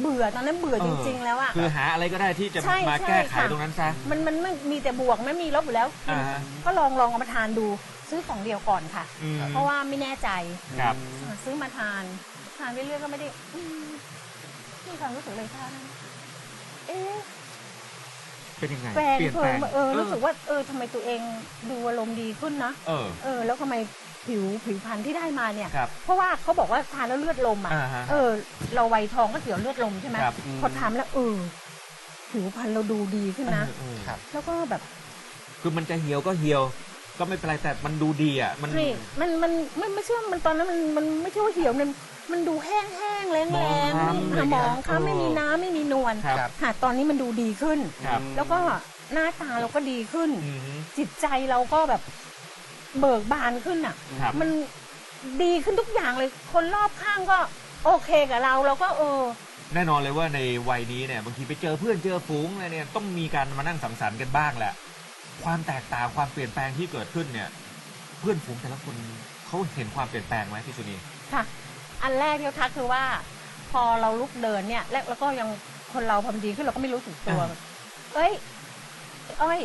เบื่อตอนนั้นเบื่อเอจอริง ๆ แล้วอะ คือหาอะไรก็ได้ที่จะใช่มาใช่แก้ไขค่ะ ตรงนั้นซะ มันมันไม่มีแต่บวกไม่มีลบอยู่แล้ว อ่าฮะ ก็ลองลองเอามาทานดูซื้อของเดียวก่อนค่ะ อืมเพราะว่าไม่แน่ใจครับซื้อมาทาน ทานไปเรื่อยก็ไม่ได้อืมมีความรู้สึกเลยค่ะเอ๊ะเป็นยังไง แฟนเปลี่ยนเพิ่แปลมงเออรู้สึกว่าเออทำไมตัวเองดูอารมณ์ดีขึ้นนะ เออ เออ แล้วทำไม ผิวผิวพรรณที่ได้มาเนี่ย ครับ เพราะว่าเขาบอกว่าทานแล้วเลือดลมอะอ่าฮะเออ เราวัยทองก็เสียวเลือดลมใช่ไหมครับพอทานแล้วเออผิวพรรณเราดูดีขึ้นนะ เออเออครับ แล้วก็แบบคือมันจะเหี่ยวก็เหี่ยว ก็ไม่เป็นไรแต่มันดูดีอะ มัน นี่มันมันไม่ไม่ใช่ว่ามันตอนนั้นมันมันไม่ใช่ว่าเหี่ยวมันมันดูแห้งแห้งๆแรงมแรองงคล้ำอะไรหมองเงี้ยค้ำเออไม่มีน้ำไม่มีนวลครับครับ ค่ะตอนนี้มันดูดีขึ้น ครับ แล้วก็หน้าตาเราก็ดีขึ้น อืม จิตใจเราก็แบบ เบิกบานขึ้นอะ ครับ มันดีขึ้นทุกอย่างเลย คนรอบข้างก็โอเคกับเราเราก็เออ แน่นอนเลยว่าในวัยนี้เนี่ยบางทีไปเจอเพื่อนเจอฝูงอะไรเนี่ยต้องมีการมานั่งสังสรรค์กันบ้างแหละ ความแตกต่างความเปลี่ยนแปลงที่เกิดขึ้นเนี่ย เพื่อนฝูงแต่ละคนเขาเห็นความเปลี่ยนแปลงไหมพี่สุนีค่ะ อันแรกที่เขาทักคือว่า พอเราลุกเดินเนี่ยแล้วแล้วก็ยังคนเราพอมันดีขึ้นเราก็ไม่รู้สึกตัวอ่าเอ้ยอ้อย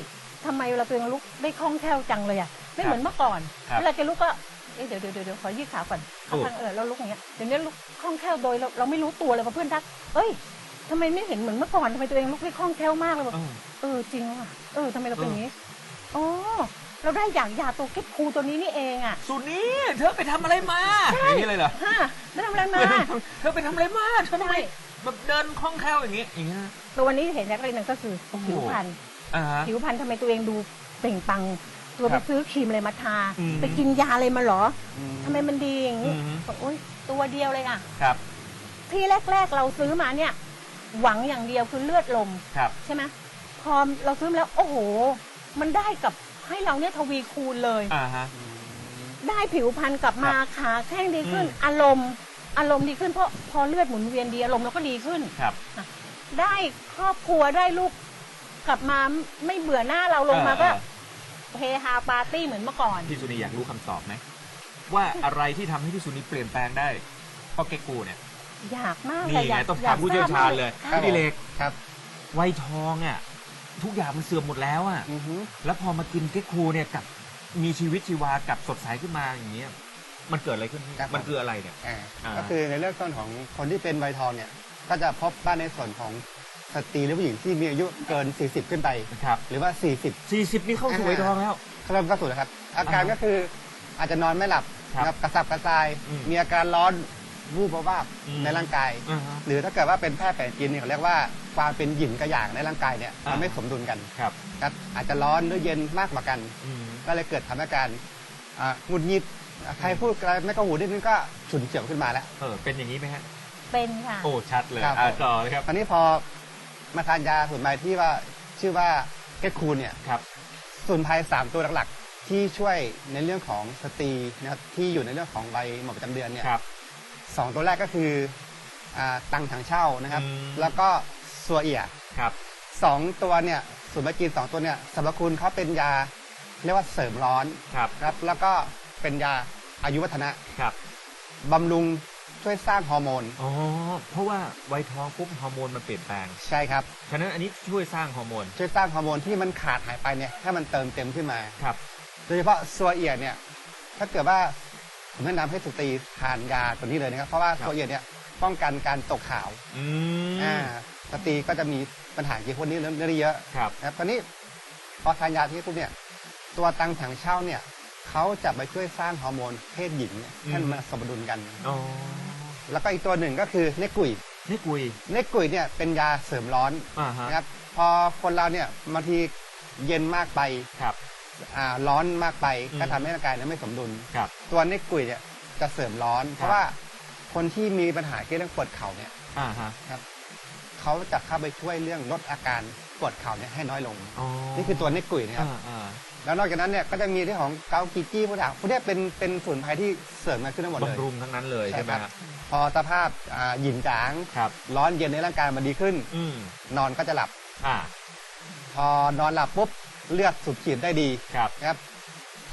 ทำไมเราตัวเองลุกได้คล่องแคล่วจังเลยอะ ไม่เหมือนเมื่อก่อนครับเวลาจะลุกก็เอ้ยเดี๋ยวเดี๋ยวเดี๋ยวเดี๋ยวขอยืดขาก่อนโอ้ข้างๆเออเราลุกอย่างเงี้ยเดี๋ยวนี้ลุกคล่องแคล่วโดยเราเราไม่รู้ตัวเลยพอเพื่อนทักเอ้ยทำไมไม่เห็นเหมือนเมื่อก่อนทำไมตัวเองลุกได้คล่องแคล่วมากเลยบอกเออ เออจริงว่ะเออทำไมเราเป็นเอออย่างนี้อ๋อเราได้อยากยาตัวเก็บคูตัวนี้นี่เองอะ สุนีเธอไปทำอะไรมาอย่างนี้เลยเหรอฮะได้ทำอะไรมา เธอไปทำอะไรมาเธอทำไมใช่ แบบเดินคล่องแคล่วอย่างนี้อย่างเงี้ยตัววันนี้เห็นอย่างไรหนึ่งก็คือโอ้โห ผิวพรรณอ่าฮะผิวพรรณทำไมตัวเองดูเปล่งปลัง ตัวคไปรับซื้อครีมอะไรมาทา อืม ไปกินยาอะไรมาเหรอทำไมมันดีอย่างนี้อืมบอกโอ๊ยตัวเดียวเลยอะ ครับที่แรก ๆ เราซื้อมาเนี่ย หวังอย่างเดียวคือเลือดลมครับ ใช่ไหมพอเราซื้อมาแล้ว โอ้โห มันได้กับให้เราเนี่ยทวีคูณเลย อ่าฮะ ได้ผิวพรรณกลับมาครับขาแข้งดีขึ้น อืม อารมณ์ อารมณ์ดีขึ้นเพราะพอเลือดหมุนเวียนดีอารมณ์เราก็ดีขึ้น ครับ ได้ครอบครัวได้ลูกกลับมาไม่เบื่อหน้าเราลงมาก็ เออเฮฮาปาร์ตี้เหมือนเมื่อก่อน พี่สุนีอยากรู้คำตอบไหมว่าอะไรที่ทำให้พี่สุนีเปลี่ยนแปลงได้เพราะเก๊กกูเนี่ย อยากมากนี่เลยไงยากต้องถามผู้เชี่ยวชาญเลยอากทรบพี่ดิเลกครับวัยทองอะทุกอย่างมันเสื่อมหมดแล้วอะ อือฮึแล้วพอมากินเก๊กคูเนี่ยกลับมีชีวิตชีวากลับสดใสขึ้นมาอย่างเงี้ยมันเกิดอะไรขึ้นพี่มันคืออะไรเนี่ย อ่าอ่า ก็คือในเรื่องต้นของคนที่เป็นวัยทองเนี่ย ก็จะพบบ้านในส่วนของ สตรีหรือผู้หญิงที่มีอายุเกิน 40 ขึ้นไปนะครับ หรือว่า 40สี่สิบนี่เข้าสู่วัยทองแล้ว เริ่มเข้าสู่แล้วครับ อาการอ่าก็คืออาจจะนอนไม่หลับครับนะครับกระสับกระส่าย อืมมีอาการร้อนวูบวาบอืมในร่างกาย อ่าฮะหรือถ้าเกิดว่าเป็นแพทย์แผนจีนเนี่ยเขาเรียกว่าความเป็นหยินกับหยางในร่างกายเนี่ยอ่ามั มันไม่สมดุลกันครับครับอาจจะร้อนหรือเย็นมากกว่ากัน อืมก็เลยเกิดทำอาการอ่าหงุดหงิดอ่าใครพูดอะไรไม่ก็หูนิดนึงก็ฉุนเฉียวขึ้นมาแล้ว เออเป็นอย่างนี้ไหมฮะ เป็นค่ะ โอ้ชัดเลยครับ อ่าต่อเลยครับตอนนี้พอ มาทานยาสมุนไพรที่ว่าชื่อว่าเกตคูลเนี่ยครับสมุนไพรสามตัวหลักๆ ที่ช่วยในเรื่องของสตรีนะครับที่อยู่ในเรื่องของวัยหมดประจำเดือนเนี่ยครับ สองตัวแรกก็คืออ่าตังถังเช่านะครับ อืม แล้วก็ซัวเอียครับ สองตัวเนี่ยสมุนไพรจีนสองตัวเนี่ยสรรพคุณเขาเป็นยาเรียกว่าเสริมร้อนครับ ครับ แล้วก็เป็นยาอายุวัฒนะครับ บำรุง ช่วยสร้างฮอร์โมน อ๋อ เพราะว่าวัยทองปุ๊บฮอร์โมนมันเปลี่ยนแปลง ใช่ครับ ฉะนั้นอันนี้ช่วยสร้างฮอร์โมน ช่วยสร้างฮอร์โมนที่มันขาดหายไปเนี่ยให้มันเติมเต็มขึ้นมา ครับ โดยเฉพาะซัวเอียเนี่ย ถ้าเกิดว่าผมแนะนำให้สตรีทานยาตัวนี้เลยนะครับ เพราะว่าครับ ซัวเอียเนี่ยป้องกันการตกขาวอืมอ่าสตรีก็จะมีปัญหาเกี่ยวกับพวกนี้เรื่องนี้เยอะ ครับ นะครับตอนนี้พอทานยาที่ปุ๊บเนี่ย ตัวตังถังเช่าเนี่ยเขาจะไปช่วยสร้างฮอร์โมนเพศหญิงเนี่ยให้มันสมดุลกัน อ๋อ แล้วก็อีกตัวหนึ่งก็คือเนกกุยนี่กุย เนกกุยเนี่ยเป็นยาเสริมร้อนอ่าฮะ นะครับพอคนเราเนี่ยบางทีเย็นมากไปครับ อ่าร้อนมากไปอืม ก็ทำให้ร่างกายเนี่ยไม่สมดุล ครับ ตัวเนกกุยเนี่ยจะเสริมร้อน เพราะว่าคนที่มีปัญหาเกี่ยวกับเรื่องปวดเข่าเนี่ยอ่าฮะเขาจะเข้าไปช่วยเรื่องลดอาการปวดเข่าเนี่ยให้น้อยลง อ๋อนี่คือตัวเนกกุยนะครับ อ่าอ่า แล้วนอกจากนั้นเนี่ยก็จะมีเรื่องของเกากิจี้พวกอย่างพวกเนี้ยเป็นเป็นสมุนไพรที่เสริมกันขึ้นทั้งหมดเลยบำรุงทั้งนั้นเลยใช่ใช่ไหมครับฮะพอสภาพอ่าหยินจางครับร้อนเย็นในร่างกายมันดีขึ้นอืมนอนก็จะหลับอ่าพอนอนหลับปุ๊บเลือดสูบฉีดได้ดีครับนะครับ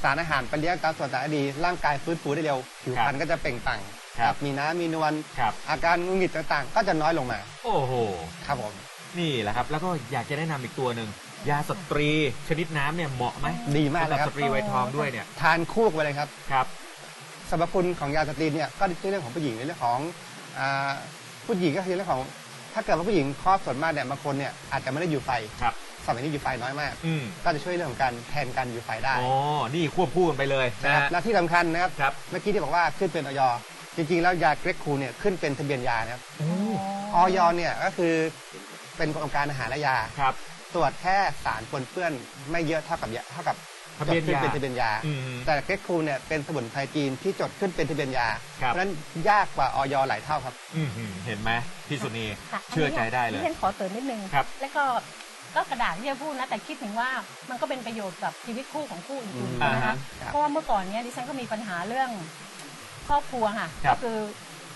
สารอาหารไปเลี้ยงตามส่วนต่างได้ดี ร่างกายฟื้นฟูได้เร็ว ผิวพรรณก็จะเปล่งปลั่งครับมีน้ำมีนวลครับอาการหงุดหงิดต่างๆ ก็จะน้อยลงมา โอ้โห ครับผม นี่แหละครับ แล้วก็อยากจะแนะนำอีกตัวหนึ่ง ยาสตรีชนิดน้ำเนี่ยเหมาะไหมดีมากสำหเลรัยครับสตรีวัยทองด้วยเนี่ยทานคู่กันไปเลยครับครับ สรรพคุณของยาสตรีเนี่ยก็ในเรื่องของผู้หญิงในเรื่องของอ่าผู้หญิงก็คือเรื่องของ ถ้าเกิดว่าผู้หญิงครอบส่วนมากเนี่ยบางคนเนี่ยอาจจะไม่ได้อยู่ไฟครับ สมัยนี้อยู่ไฟน้อยมาก อืมก็จะช่วยเรื่องของการแทนการอยู่ไฟได้อ๋อนี่ควบคู่กันไปเลยนะนะครับฮะและที่สำคัญนะครับ ครับเมื่อกี้ที่บอกว่าขึ้นเป็นออยจริงๆ แล้วยาเกรกคูเนี่ยขึ้นเป็นทะเบียนยานะครับโอ้ออยเนี่ยก็คือเป็นกรมการอาหารและยา ครับ ตรวจแค่สารปนเปื้อนไม่เยอะเท่ากับยาเท่ากับทะเบียนจดขึ้ยาเป็นทะเบียนยา อืมแต่เกรกคูเนี่ยเป็นสมุนไพรจีนที่จดขึ้นเป็นทะเบียนยา ครับ เพราะฉะนั้นยากกว่าออยหลายเท่าครับ อืมเห็นไหมพี่สุนีค่ะเชื่อใจได้เลย ดิฉันขอเสริมนิดนึง ครับ แล้วก็ก็กระดาษที่จะพูดนะแต่คิดถึงว่ามันก็เป็นประโยชน์กับชีวิตคู่ของคู่อื่นอืมๆนะอ่าฮะ คะครับ เพราะว่าเมื่อก่อนเนี้ยดิฉันก็มีปัญหาเรื่องครอบครัวค่ะครัก็บคือ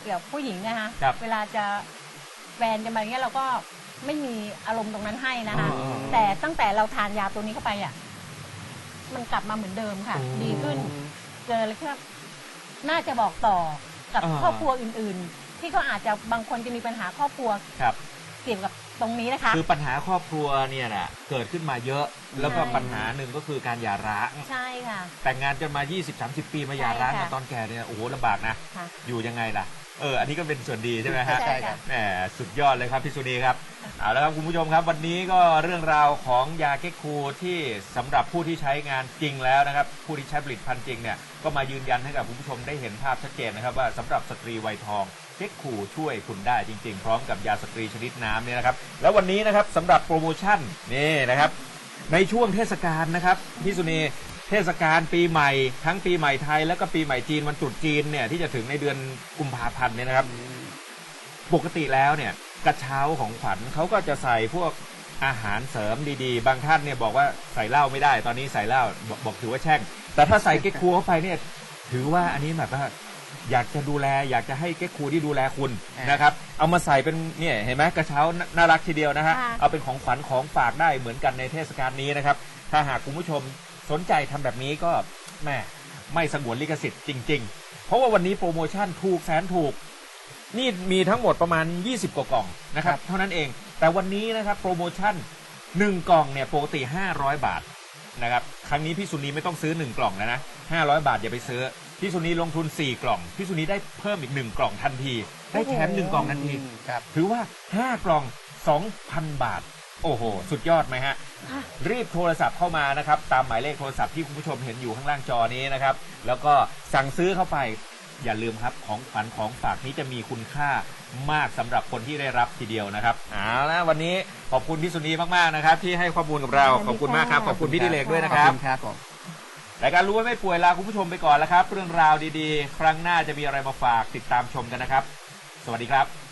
เกี่ยวกับผู้หญิงนะคะครับ เวลาจะแฟนจะมาอย่างเงี้ยเราก็ ไม่มีอารมณ์ตรงนั้นให้นะคะอ๋อแต่ตั้งแต่เราทานยาตัวนี้เข้าไปอะมันกลับมาเหมือนเดิมค่ะโอ้ดีขึ้น เจอเลยครับน่าจะบอกต่อกับอ่า ครอบครัวอื่น ๆ ที่ก็อาจจะบางคนจะมีปัญหาครอบครัวครับ เกี่ยวกับตรงนี้นะคะ คือปัญหาครอบครัวเนี่ยนะเกิดขึ้นมาเยอะ แล้วก็ใช่ ปัญหาหนึ่งก็คือการหย่าร้าง ใช่ค่ะ แต่งงานกันมา 20-30 ปีมาหย่าร้างใช่กัค่ะนตอนแก่เนี่ยโอ้โหลำบากนะ ค่ะ อยู่ยังไงล่ะ เอออันนี้ก็เป็นส่วนดีใช่ไหมฮะใช่ค่ะแหมสุดยอดเลยครับพี่สุนีครับเอาละครับคุณผู้ชมครับ วันนี้ก็เรื่องราวของยาเก๊กคูที่สำหรับผู้ที่ใช้งานจริงแล้วนะครับ ผู้ที่ใช้ผลิตภัณฑ์จริงเนี่ยก็มายืนยันให้กับคุณผู้ชมได้เห็นภาพชัดเจนนะครับ ว่าสำหรับสตรีวัยทองเก๊กคูช่วยคุณได้จริง ๆ พร้อมกับยาสตรีชนิดน้ำเนี่ยนะครับ แล้ววันนี้นะครับสำหรับโปรโมชั่นนี่นะครับ ในช่วงเทศกาลนะครับพี่สุนี เทศกาลปีใหม่ทั้งปีใหม่ไทย แล้วก็ปีใหม่จีนวันตรุษจีนเนี่ยที่จะถึงในเดือนกุมภาพันธ์เนี่ยนะครับ ปกติแล้วเนี่ยกระเช้าของขวัญเขาก็จะใส่พวกอาหารเสริมดีๆ บางท่านเนี่ยบอกว่าใส่เหล้าไม่ได้ ตอนนี้ใส่เหล้าบอกบอกถือว่าแช่ง แต่ถ้าใส่เก๊กคูเข้าไปเนี่ยถือว่าอันนี้แบบว่าอยากจะดูแล อยากจะให้เก๊กคูที่ดูแลคุณอ่านนะครับ เอามาใส่เป็นเนี่ยเห็นไหมกระเช้าน่าน่ารักทีเดียวนะฮะค่ะเอาเป็นของขวัญของฝากได้เหมือนกันในเทศกาลนี้นะครับ ถ้าหากคุณผู้ชม สนใจทำแบบนี้ก็แหม่ไม่สงวนลิขสิทธิ์จริง ๆ เพราะว่าวันนี้โปรโมชั่นถูกแสนถูก นี่มีทั้งหมดประมาณ 20 กว่ากล่องนะครับ เท่านั้นเอง แต่วันนี้นะครับโปรโมชั่น 1 กล่องเนี่ยปกติ 500 บาทนะครับ ครั้งนี้พี่สุนีไม่ต้องซื้อ 1 กล่องแล้วนะ 500 บาทอย่าไปซื้อ พี่สุนีลงทุน 4 กล่อง พี่สุนีได้เพิ่มอีก 1 กล่องทันที ได้แถม1กล่องทันทีครับถือว่า 5 กล่อง 2,000 บาท โอ้โห สุดยอดไหมฮะ ค่ะ รีบโทรศัพท์เข้ามานะครับ ตามหมายเลขโทรศัพท์ที่คุณผู้ชมเห็นอยู่ข้างล่างจอนี้นะครับ แล้วก็สั่งซื้อเข้าไป อย่าลืมครับของขวัญของฝากนี้จะมีคุณค่ามากสำหรับคนที่ได้รับทีเดียวนะครับเอาละวันนี้ขอบคุณพี่สุนีมากๆนะครับ ที่ให้ข้อมูลกับเราขอบคุณมากครับขอบคุณพี่ดิเลกด้วยนะขคอบรับคุณครับผม รายการรู้ว่าไม่ป่วยลาคุณผู้ชมไปก่อนแล้วครับ เรื่องราวดีๆ ครั้งหน้าจะมีอะไรมาฝากติดตามชมกันนะครับ สวัสดีครับ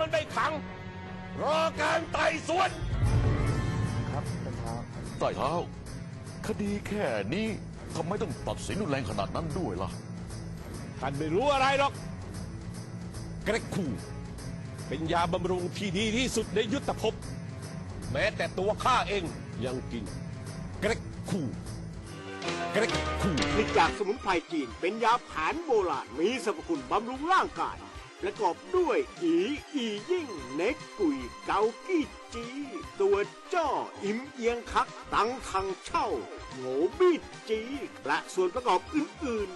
มันไปขัง รอการไต่สวนใต้เท้า คดีแค่นี้ทำไมต้องตัดสินรุนแรงขนาดนั้นด้วยล่ะ ท่านไม่รู้อะไรหรอก เกรกคูเป็นยาบำรุงที่ดีที่สุดในยุทธภพ แม้แต่ตัวข้าเองยังกิน เกรกคูเกรกคูผลิตจากสมุนไพรจีนเป็นยาแผนโบราณมีสรรพคุณบำรุงร่างกาย ประกอบด้วย อีอียิ่ง เน็กกุย เกากี้จี ตัวจ้อ อิมเอียงคัก ตังทังเช่าโงบีจี และส่วนประกอบอื่น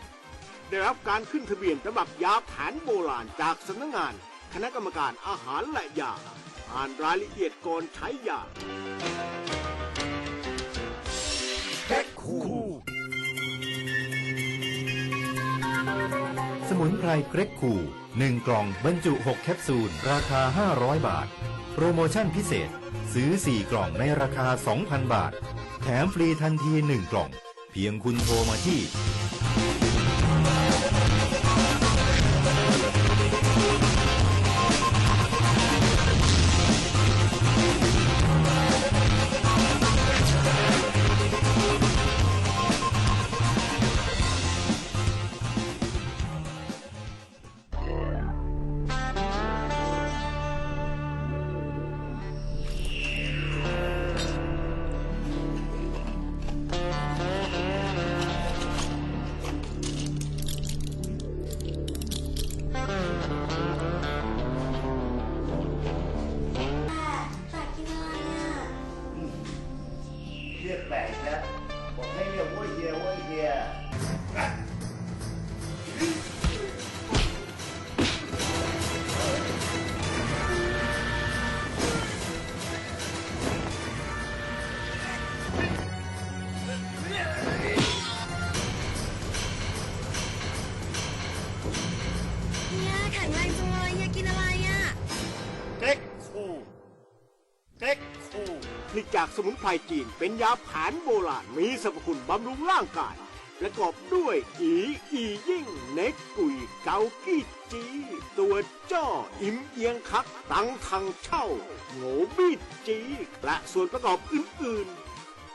ๆ ได้รับการขึ้นทะเบียนฉบับยาแผนโบราณจากสำนักงาน คณะกรรมการอาหารและยา อ่านรายละเอียดก่อนใช้ยา มุนไพรเกรกคู1กล่องบรรจุ 6 แคปซูล ราคา 500 บาท โปรโมชั่นพิเศษ ซื้อ 4 กล่องในราคา 2,000 บาท แถมฟรีทันที 1 กล่อง เพียงคุณโทรมาที่ สมุนไพรจีนเป็นยาแผนโบราณมีสรรพคุณบำรุงร่างกาย ประกอบด้วยอีอียิ่งเน็กกุยเกากี้จี ตัวจ้ออิมเอียงคัก ตังทังเช่าโงบี้จี และส่วนประกอบอื่น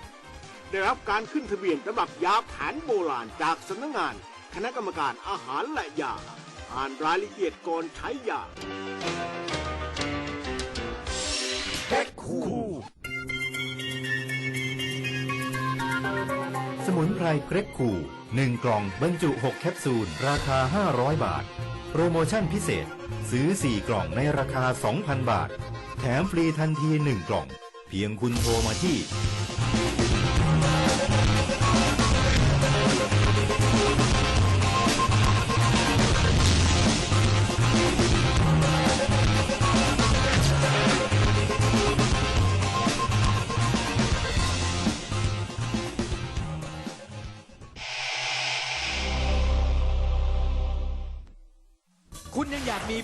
ๆ ได้รับการขึ้นทะเบียนสำหรับยาแผนโบราณจากสำนักงาน คณะกรรมการอาหารและยาอ่านรายละเอียดก่อนใช้ยา รเกรกคู1กล่องบรรจุ 6 แคปซูล ราคา 500 บาท โปรโมชั่นพิเศษ ซื้อ 4 กล่องในราคา 2,000 บาท แถมฟรีทันที 1 กล่อง เพียงคุณโทรมาที่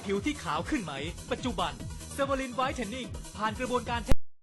ผิวที่ขาวขึ้นไหม ปัจจุบันเซเวลินไวท์เทนนิ่งผ่านกระบวนการ